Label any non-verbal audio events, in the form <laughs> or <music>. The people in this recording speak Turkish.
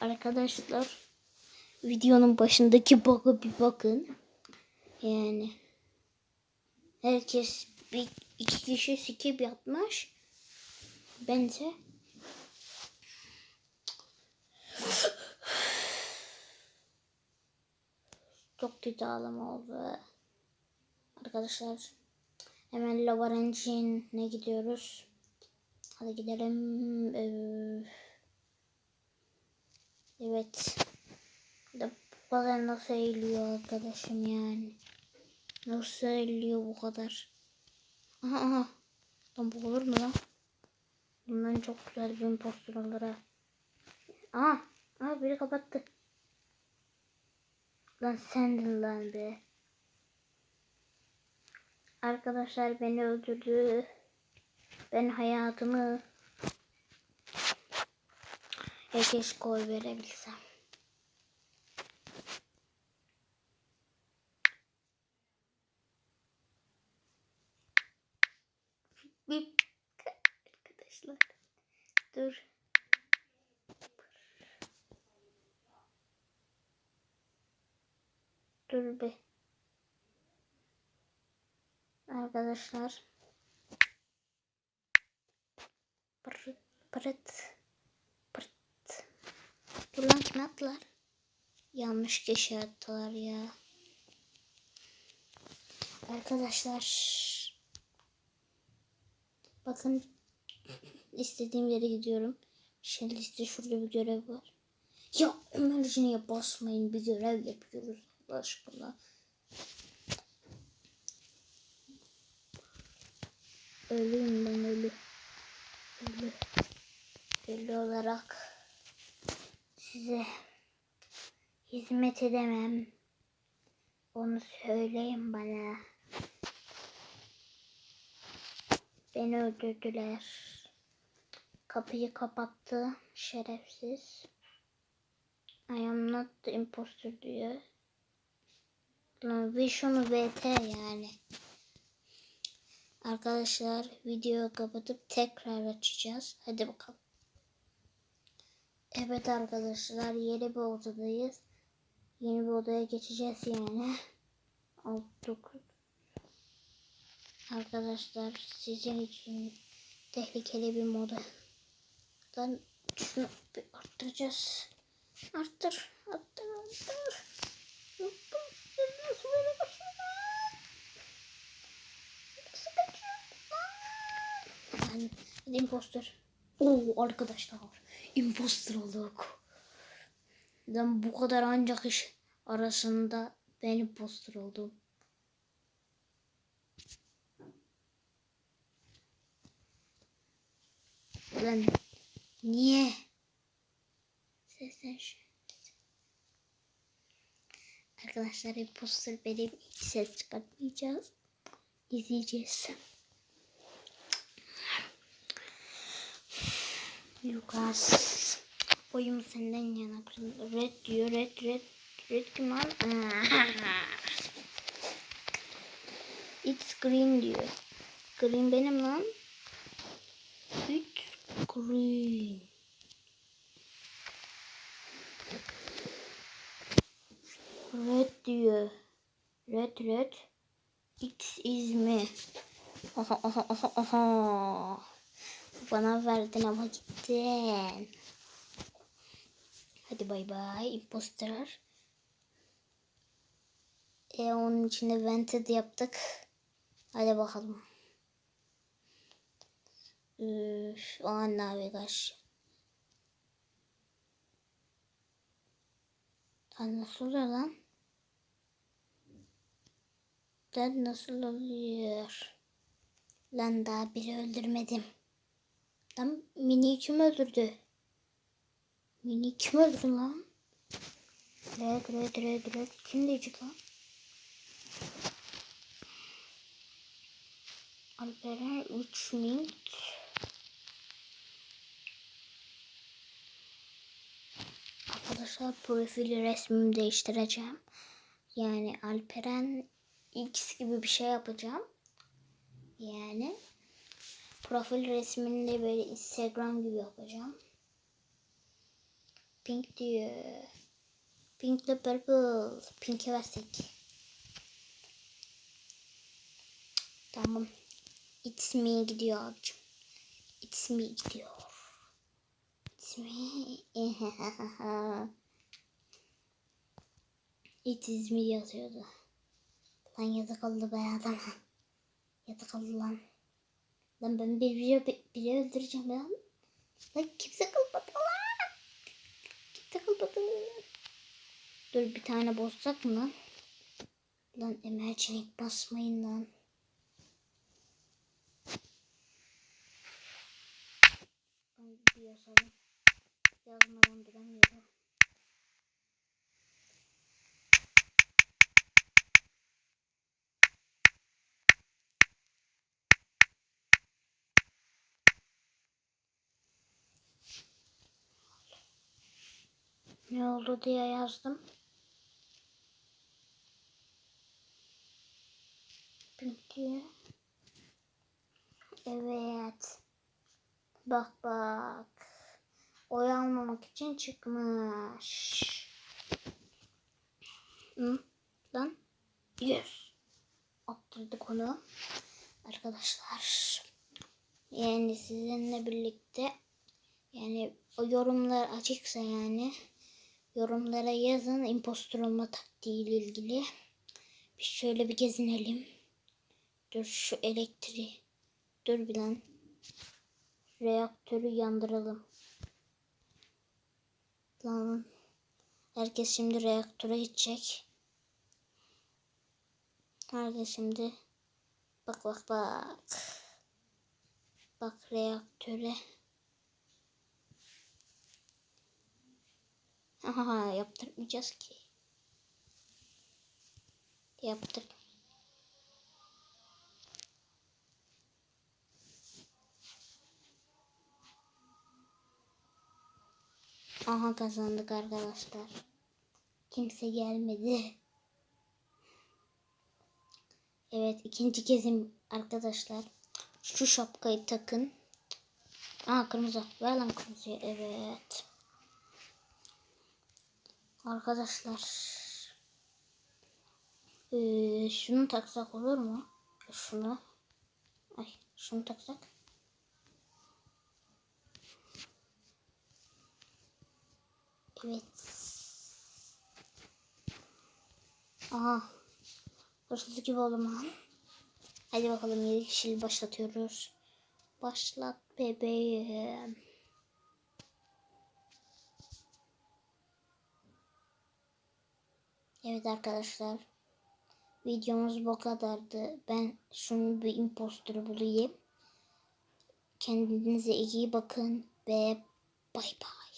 Arkadaşlar videonun başındaki bug'a bir bakın. Yani herkes bir iki kişi skip yapmış. Bense çok kötü ağlama oldu. Arkadaşlar hemen ne gidiyoruz. Hadi gidelim. Ee, evet. Da bu kadar nasıl eğiliyor arkadaşım yani. Nasıl eğiliyor bu kadar. Aha aha. Lan bu olur mu lan? Bundan çok güzel bir impostor olur ha. Aha. Aha biri kapattı. Lan sendin lan be. Arkadaşlar beni öldürdü. Ben hayatımı herkes koy verebilsem. Arkadaşlar dur. Dur be. Arkadaşlar. Pırıt pırıt. Dur lan kime attılar? Yanlış kişi attılar ya. Arkadaşlar. Bakın istediğim yere gidiyorum. Şey liste şurada bir görev var. Ya emergency'ye basmayın bir görev yapıyoruz Allah aşkına. Ölüyüm ben ölü. Ölü. Ölü olarak size hizmet edemem. Onu söyleyin bana. Beni öldürdüler. Kapıyı kapattı. Şerefsiz. I am not the imposter diyor. Lan Vision VT yani. Arkadaşlar videoyu kapatıp tekrar açacağız. Hadi bakalım. Evet arkadaşlar yeni bir odadayız. Yeni bir odaya geçeceğiz yani. <laughs> Olduk. Arkadaşlar sizin için tehlikeli bir modadan şunu bir arttıracağız. Arttır, arttır, arttır. Yani imposter. Oo arkadaşlar. Imposter olduk. Ben bu kadar ancak iş arasında ben imposter oldum. Lan niye? Seslen şu. Arkadaşlar imposter benim hiç ses çıkartmayacağız. İzleyeceğiz. Lucas. Oyun senden yana. Red diyor. Red red. Red kim lan? <laughs> It's green diyor. Green benim lan. It's green. Red diyor. Red red. X is me. Aha aha aha aha. Bana verdin ama gittin. Hadi bay bay imposter. E onun içinde vented yaptık. Hadi bakalım. Üf, o navigasyon. Lan nasıl oluyor lan? Lan nasıl oluyor? Lan daha biri öldürmedim. Lan mini kim öldürdü? Mini kim öldürdü lan? Red red red red. Kim diyecek lan? Alperen 3 mint. Arkadaşlar profili resmimi değiştireceğim. Yani Alperen X gibi bir şey yapacağım. Yani profil resmini de böyle Instagram gibi yapacağım. Pink diyor. Pink ile purple. Pink'e versek. Tamam. It's me gidiyor abicim. It's me gidiyor. It's me. <laughs> It is me yazıyordu. Lan yazık oldu be adama. Yazık oldu lan. Lan ben bir biri, biri öldüreceğim lan. Lan kimse kalmadı lan. Kimse kalmadı. Dur bir tane bozsak mı lan? Lan emercilik basmayın lan. Ben bir yazalım. Yazmadan duramıyorum. Ne oldu diye yazdım. Peki. Evet. Bak bak. Oy almamak için çıkmış. Hı? Lan. Yes. Attırdık onu. Arkadaşlar. Yani sizinle birlikte yani o yorumlar açıksa yani yorumlara yazın impostor olma taktiği ile ilgili. Bir şöyle bir gezinelim. Dur şu elektriği. Dur bir lan. Reaktörü yandıralım. Lan. Herkes şimdi reaktöre gidecek. Herkes şimdi. Bak bak bak. Bak reaktöre. Aha yaptırmayacağız ki. Yaptır. Aha kazandık arkadaşlar. Kimse gelmedi. Evet ikinci kezim arkadaşlar. Şu şapkayı takın. Aa kırmızı. Ver lan kırmızıyı. Evet. Arkadaşlar. Ee, şunu taksak olur mu? Şunu. Ay şunu taksak. Evet. Aha. Hırsız gibi oldum lan. Hadi bakalım 7 kişiyi başlatıyoruz. Başlat bebeğim. Evet arkadaşlar. Videomuz bu kadardı. Ben şunu bir imposter bulayım. Kendinize iyi bakın ve bay bay.